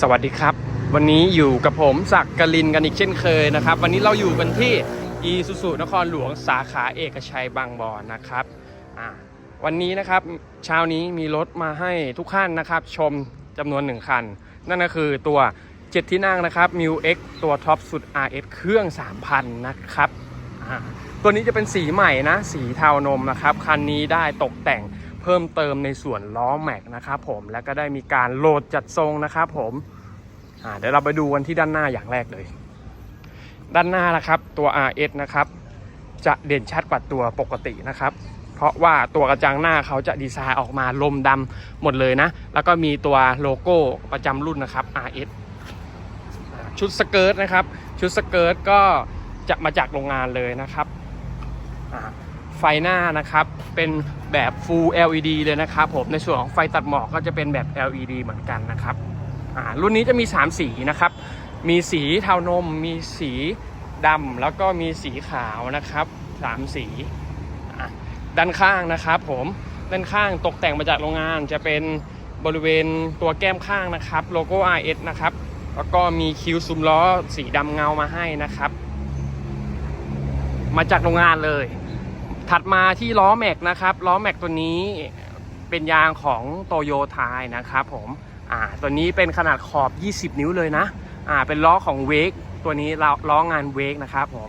สวัสดีครับ วันนี้อยู่กับผมศักกลินกันอีกเช่นเคยนะครับ วันนี้เราอยู่กันที่อีสุสุนครหลวงสาขาเอกชัยบางบอนนะครับวันนี้นะครับเช้านี้มีรถมาให้ทุกท่านนะครับ ชมจำนวนหนึ่งคัน นั่นก็คือตัว 7 ที่นั่งนะครับ m u X ตัวท็อปสุด RS เครื่อง 3,000 นะครับตัวนี้จะเป็นสีใหม่นะ สีเทานมนะครับ คันนี้ได้ตกแต่ง เพิ่มเติมในส่วนล้อแม็กนะครับผมแล้วก็ได้มีการโหลดจัดทรงนะครับผมเดี๋ยวเราไปดูกันที่ด้านหน้าอย่างแรกเลย ด้านหน้านะครับตัว RS นะครับจะเด่นชัดกว่าตัวปกตินะครับเพราะว่าตัวกระจังหน้าเขาจะดีไซน์ออกมาลมดำหมดเลยนะ แล้วก็มีตัวโลโก้ประจำรุ่นนะครับ RS ชุดสเกิร์ตนะครับ ชุดสเกิร์ตก็จะมาจากโรงงานเลยนะครับ ไฟหน้านะครับ เป็นแบบ Full LED เลยนะครับผม ในส่วนของไฟตัดหมอกก็จะเป็นแบบ LED เหมือนกันนะครับ รุ่นนี้จะมี 3 สีนะครับ มีสีเทานม มีสีดำแล้วก็มีสีขาวนะครับสามสี ด้านข้างนะครับผม ด้านข้างตกแต่งมาจากโรงงานจะเป็นบริเวณตัวแก้มข้างนะครับ โลโก้ RS นะครับ แล้วก็มีคิ้วซุ้มล้อสีดำเงามาให้นะครับ มาจากโรงงานเลย ถัดมาที่ล้อแม็กนะครับล้อแม็กตัวนี้เป็นยางของโตโยไทยนะครับผมอ่าตัวนี้เป็นขนาดขอบ 20 นิ้วเลยนะอ่าเป็นล้อของเวกตัวนี้ล้อล้องานเวกนะครับผม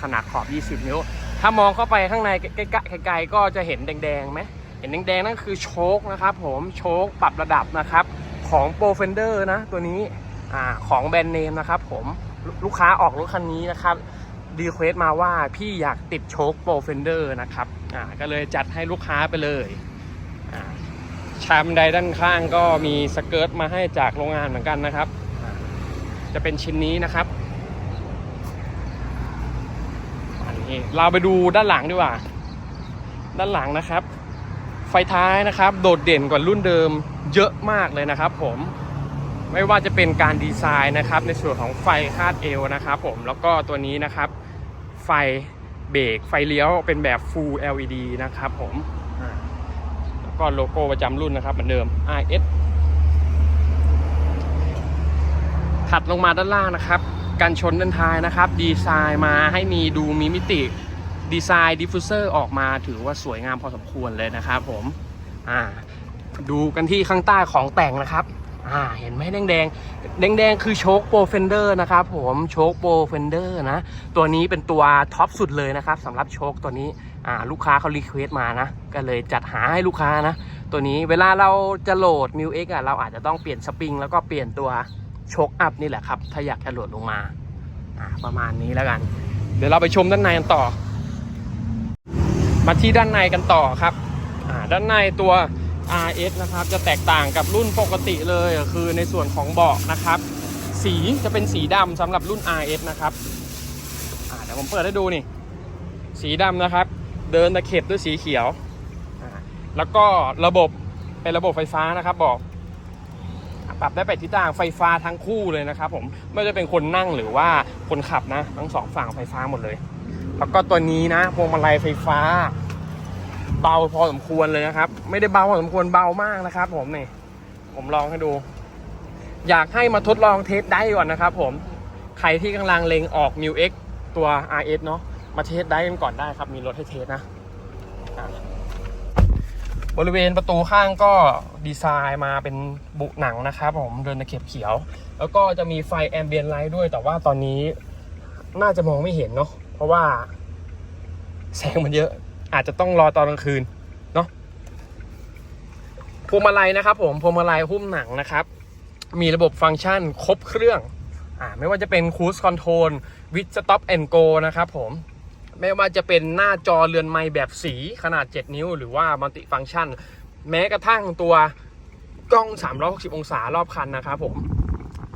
ขนาดขอบ 20 นิ้ว ถ้ามองเข้าไปข้างในใกล้ๆกลๆก็จะเห็นแดงๆไหมเห็นแดงๆนั่นคือโชคนะครับผมโชคปรับระดับนะครับของโปรเฟนเดอร์นะตัวนี้อ่าของแบรนด์เนมนะครับผมลลูกค้าออกรถคันนี้นะครับ รีเควสต์มาว่าพี่อยากติดโชคโปรเฟนเดอร์นะครับอ่าก็เลยจัดให้ลูกค้าไปเลยอ่าชามบันไดด้านข้างก็มีสเกิร์ตมาให้จากโรงงานเหมือนกันนะครับ จะเป็นชิ้นนี้นะครับอันนี้เราไปดูด้านหลังดีกว่า ด้านหลังนะครับ ไฟท้ายนะครับ โดดเด่นกว่ารุ่นเดิมเยอะมากเลยนะครับ ผมไม่ว่าจะเป็นการดีไซน์นะครับ ในส่วนของไฟคาดเอวนะครับ ผมแล้วก็ตัวนี้นะครับ ไฟเบรกไฟเลี้ยวเป็นแบบ Full LED นะครับผมแล้วก็โลโก้ประจำรุ่นนะครับเหมือนเดิม RS ถัดลงมาด้านล่างนะครับการชนด้านท้ายนะครับ ดีไซน์มาให้มีดูมีมิติดีไซน์ดิฟฟูเซอร์ออกมาถือว่าสวยงามพอสมควรเลยนะครับผมอ่าดูกันที่ข้างใต้ของแต่งนะครับ อ่าเห็นไหมแดงแดงแดงแดงคือโชคโปรเฟนเดอร์นะครับผมโชคโปรเฟนเดอร์นะ ตัวนี้เป็นตัวท็อปสุดเลยนะครับสำหรับโชคตัวนี้อ่าลูกค้าเขารีเควส์มานะ ก็เลยจัดหาให้ลูกค้านะ ตัวนี้เวลาเราจะโหลด m ิวเอ็กอะเราอาจจะต้องเปลี่ยนสปริงแล้วก็เปลี่ยนตัวโชคอัพนี่แหละครับ ถ้าอยากจะโหลดลงมาอ่าประมาณนี้แล้วกัน เดี๋ยวเราไปชมด้านในกันต่อ มาที่ด้านในกันต่อครับอ่าด้านในตัว RS นะครับจะแตกต่างกับรุ่นปกติเลยคือในส่วนของเบาะนะครับ สีจะเป็นสีดำสำหรับรุ่น RS นะครับเดี๋ยวผมเปิดให้ดูนี่ สีดำนะครับ เดินตะเข็บด้วยสีเขียว แล้วก็ระบบเป็นระบบไฟฟ้านะครับบอกปรับได้แปดทิศทางไฟฟ้าทั้งคู่เลยนะครับผมไม่ว่าจะเป็นคนนั่งหรือว่าคนขับนะ ทั้งสองฝั่งไฟฟ้าหมดเลย แล้วก็ตัวนี้นะพวงมาลัยไฟฟ้า เบาพอสมควรเลยนะครับ ไม่ได้เบาพอสมควรเบามากนะครับ ผมนี่ ผมลองให้ดู อยากให้มาทดลองเทสได้ก่อนนะครับ ผมใครที่กำลังเลงออก m ิ X ตัว RS เนาะมาเทสได้กันก่อนได้ครับ มีรถให้เทสนะอะบริเวณประตูข้างก็ดีไซน์มาเป็นบุหนังนะครับผมเดินตะเข็บเขียว แล้วก็จะมีไฟแอมเบียนไลท์ด้วย แต่ว่าตอนนี้น่าจะมองไม่เห็นเนาะเพราะว่าแสงมันเยอะ อาจจะต้องรอตอนกลางคืนเนาะพวงมาลัยนะครับ ผมพวงมาลัยหุ้มหนังนะครับ มีระบบฟังก์ชันครบเครื่องอ่าไม่ว่าจะเป็น Cruise Control with Stop and Go นะครับผมไม่ว่าจะเป็นหน้าจอเรือนไม้แบบสีขนาด 7 นิ้ว หรือว่ามัลติฟัง c t ชัน แม้กระทั่งตัวกล้อง 360 องศารอบคันนะครับผม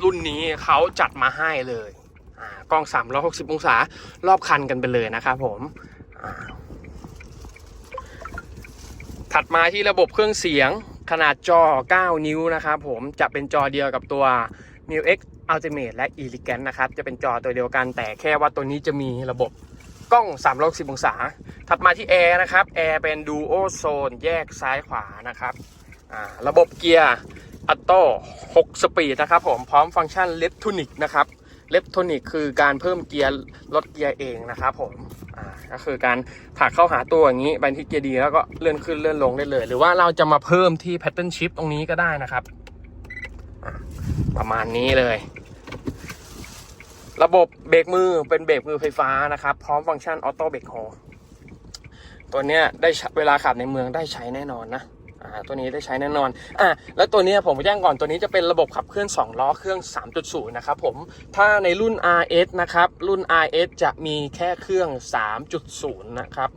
รุ่นนี้เขาจัดมาให้เลยอ่ากล้อง 360 องศารอบคันกันไปเลยนะครับผม ถัดมาที่ระบบเครื่องเสียงขนาดจอ 9 นิ้วนะครับผมจะเป็นจอเดียวกับตัว m i u X Ultimate และ Elegant นะครับ จะเป็นจอตัวเดียวกันแต่แค่ว่าตัวนี้จะมีระบบกล้อง360องศา ถัดมาที่แอร์นะครับแอร์เป็น Duo Zone แยกซ้ายขวานะครับระบบเกียร์อัตโต้6สปีดนะครับผมพร้อมฟังก์ชันเลฟทูนิกนะครับ เลฟทูนิกคือการเพิ่มเกียร์ลดเกียร์เองนะครับผมอ่าก็คือการผักเข้าหาตัวอย่างนี้ไปที่เกียร์ดีแล้วก็เลื่อนขึ้นเลื่อนลงได้เลย หรือว่าเราจะมาเพิ่มที่แพทเทิร์นชิปตรงนี้ก็ได้นะครับ ประมาณนี้เลยระบบเบรกมือเป็นเบรกมือไฟฟ้านะครับ พร้อมฟังก์ชันออโต้เบรกโฮตัวเนี้ยได้เวลาขับในเมืองได้ใช้แน่นอนนะ อ่าตัวนี้ได้ใช้แน่นอนอะแล้วตัวนี้ผมแจ้งก่อนตัวนี้จะเป็นระบบขับเคลื่อน 2 ล้อเครื่อง 3.0 นะครับผม ถ้าในรุ่น RS นะครับ รุ่น RS จะมีแค่เครื่อง 3.0 นะครับ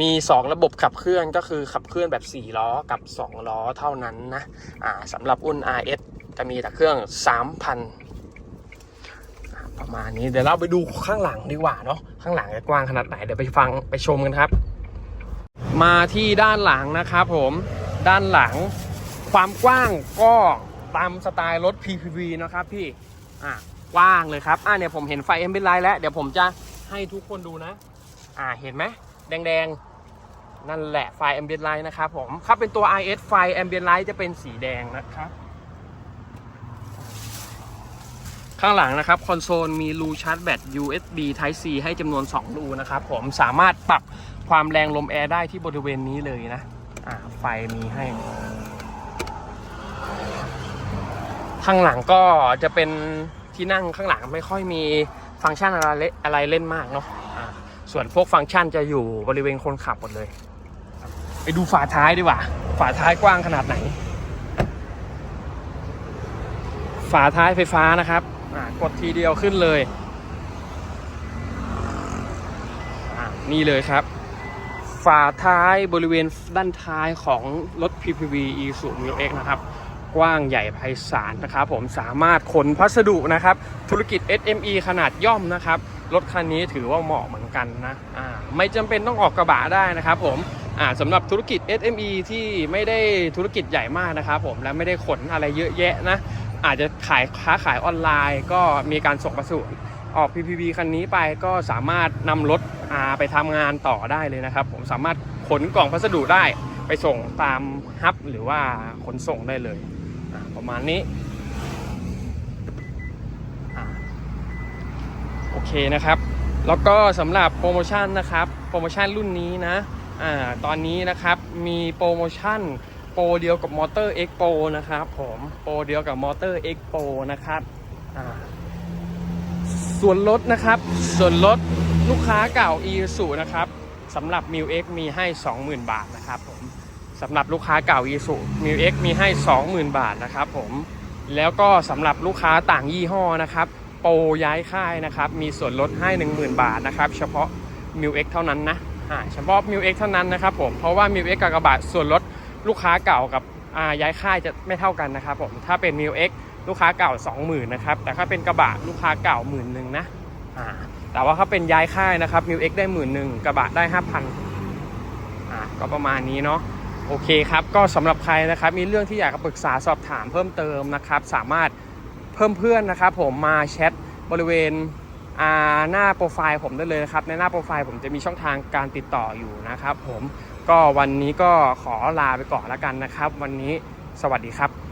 มี 2 ระบบขับเคลื่อนก็คือขับเคลื่อนแบบ 4 ล้อกับ 2 ล้อเท่านั้นนะอ่าสำหรับรุ่น RS จะมีแต่เครื่อง 3,000 ประมาณนี้เดี๋ยวเราไปดูข้างหลังดีกว่าเนาะข้างหลังจะกว้างขนาดไหน เดี๋ยวไปฟังไปชมกันครับ มาที่ด้านหลังนะครับผมด้านหลังความกว้างก็ตามสไตล์รถ PPV นะครับพี่อะกว้างเลยครับอะเนี่ยผมเห็นไฟเอ็มเป็นไลท์แล้ว เดี๋ยวผมจะให้ทุกคนดูนะ อ่าเห็นไหมแดงๆ นั่นแหละไฟแอมเบียนไลท์นะครับผมถ้าเป็นตัว IS ไฟแอมเบียนไลท์จะเป็นสีแดงนะครับ ข้างหลังนะครับ คอนโซลมีรูชาร์จแบต USB Type C ให้จำนวน 2 รูนะครับผมสามารถปรับ ความแรงลมแอร์ได้ที่บริเวณนี้เลยนะ อ่าไฟมีให้ ข้างหลังก็จะเป็นที่นั่งข้างหลังไม่ค่อยมีฟังก์ชันอะไรเล่นอะไรเล่นมากเนาะอ่าส่วนพวกฟังก์ชันจะอยู่บริเวณคนขับหมดเลย ไปดูฝาท้ายดีกว่า ฝาท้ายกว้างขนาดไหน ฝาท้ายไฟฟ้านะครับอ่ากดทีเดียวขึ้นเลย นี่เลยครับ ฝาท้ายบริเวณด้านท้ายของรถ PPV e s u m i x นะครับ กว้างใหญ่ไพศาลนะครับผมสามารถขนพัสดุนะครับ ธุรกิจ SME ขนาดย่อมนะครับ รถคันนี้ถือว่าเหมาะเหมือนกันนะอ่าไม่จำเป็นต้องออกกระบะได้นะครับผมอ่าสำหรับธุรกิจ SME ที่ไม่ได้ธุรกิจใหญ่มากนะครับผมและไม่ได้ขนอะไรเยอะแยะนะอาจจะขายค้าขายออนไลน์ ก็มีการส่งพัสดุ ออก PPV คันนี้ไปก็สามารถนำรถไปทำงานต่อได้เลยนะครับ ผมสามารถขนกล่องพัสดุได้ไปส่งตามฮับหรือว่าขนส่งได้เลยประมาณนี้โอเคนะครับ แล้วก็สำหรับโปรโมชั่นนะครับโปรโมชั่นรุ่นนี้นะอ่าตอนนี้นะครับมีโปรโมชั่นโปรเดียวกับมอเตอร์ X Pro นะครับผมโปรเดียวกับมอเตอร์ X Pro นะครับอ่า ส่วนลดนะครับ ส่วนลดลูกค้าเก่า e s u นะครับสำหรับ m i l X มีให้ 20,000 บาทนะครับผมสำหรับลูกค้าเก่า e s u m i l X มีให้ 20,000 บาทนะครับผมแล้วก็สำหรับลูกค้าต่างยี่ห้อนะครับโปรย้ายค่ายนะครับมีส่วนลดให้ 10,000 บาทนะครับเฉพาะ m i l X เท่านั้นนะเฉพาะ m i l X เท่านั้นนะครับผมเพราะว่า m i l X กับกระบะส่วนลดลูกค้าเก่ากับอ่าย้ายค่ายจะไม่เท่ากันนะครับผมถ้าเป็น m i l X ลูกค้าเก่า 20,000นะครับ แต่ถ้าเป็นกระบะลูกค้าเก่าหมื่นหนึ่งนะอ่าแต่ว่าถ้าเป็นย้ายค่ายนะครับ m i l X ได้หมื่นหนึ่งกระบะได้5,000อ่าก็ประมาณนี้เนาะโอเคครับ ก็สำหรับใครนะครับ มีเรื่องที่อยากปรึกษาสอบถามเพิ่มเติมนะครับ สามารถเพิ่มเพื่อนนะครับ ผมมาแชทบริเวณหน้าโปรไฟล์ผมได้เลยนะครับ ในหน้าโปรไฟล์ผมจะมีช่องทางการติดต่ออยู่นะครับ ผมก็วันนี้ก็ขอลาไปก่อนแล้วกันนะครับ วันนี้สวัสดีครับ